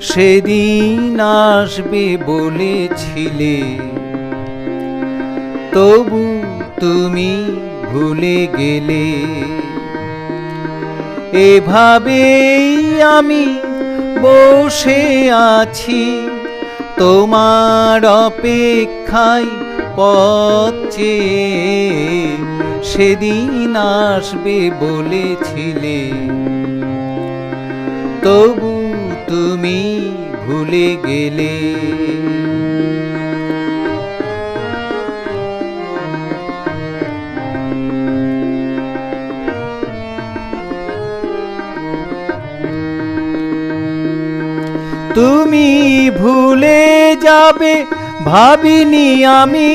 সেদিন আসবে বলেছিলে। তবু তুমি ভুলে গেলে। এভাবেই আমি বসে আছি, তোমার অপেক্ষায় পথ সেদিন আসবে বলেছিলে। তবু তুমি ভুলে গেলে। তুমি ভুলে যাবে, ভাবিনি আমি,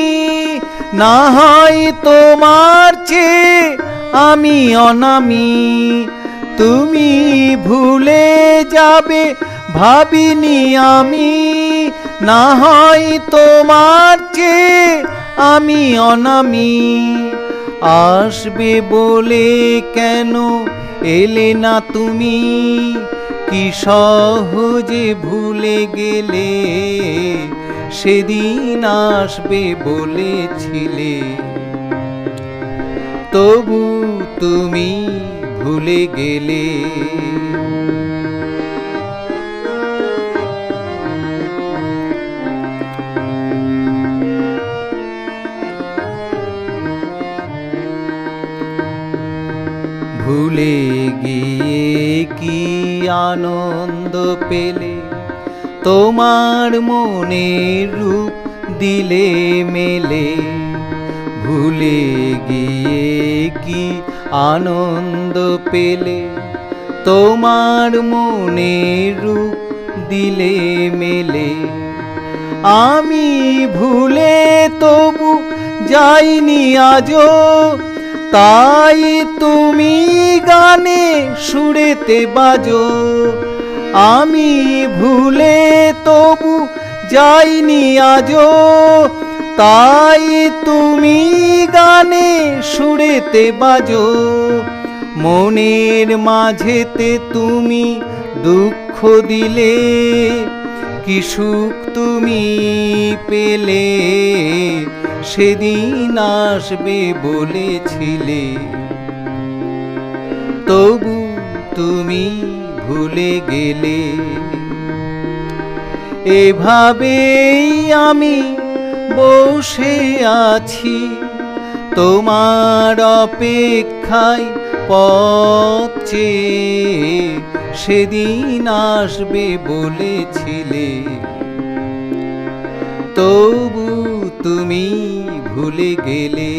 না হয় তোমার চেয়ে আমি অনামি। তুমি ভুলে যাবে ভাবিনি আমি, না হয় তোমার চেয়ে আমি অনামি। আসবে বলে কেন এলে না তুমি? কি সহজে ভুলে গেলে? সেদিন আসবে বলেছিলে। তবু তুমি ভুলে গেলে। ভুলে গিয়ে কি আনন্দ পেলে? তোমার মনের রূপ দিলে মেলে। ভুলে গিয়ে কি আনন্দ পেলে? তোমার মনের রূপ দিলে মেলে। আমি ভুলে তবু যাইনি আজও তাই তুমি গানে সুরেতে বাজো। আমি ভুলে তবু যাইনি আজো তাই তুমি গানে সুরেতে বাজো। মনের মাঝেতে তুমি দুঃখ দিলে। কি সুখ তুমি পেলে? সেদিন আসবে বলেছিলে। তবু তুমি ভুলে গেলে। এভাবেই আমি বসে আছি। তোমার অপেক্ষায় পথ চেয়ে সেদিন আসবে বলেছিলে। তবু তুমি ভুলে গেলে।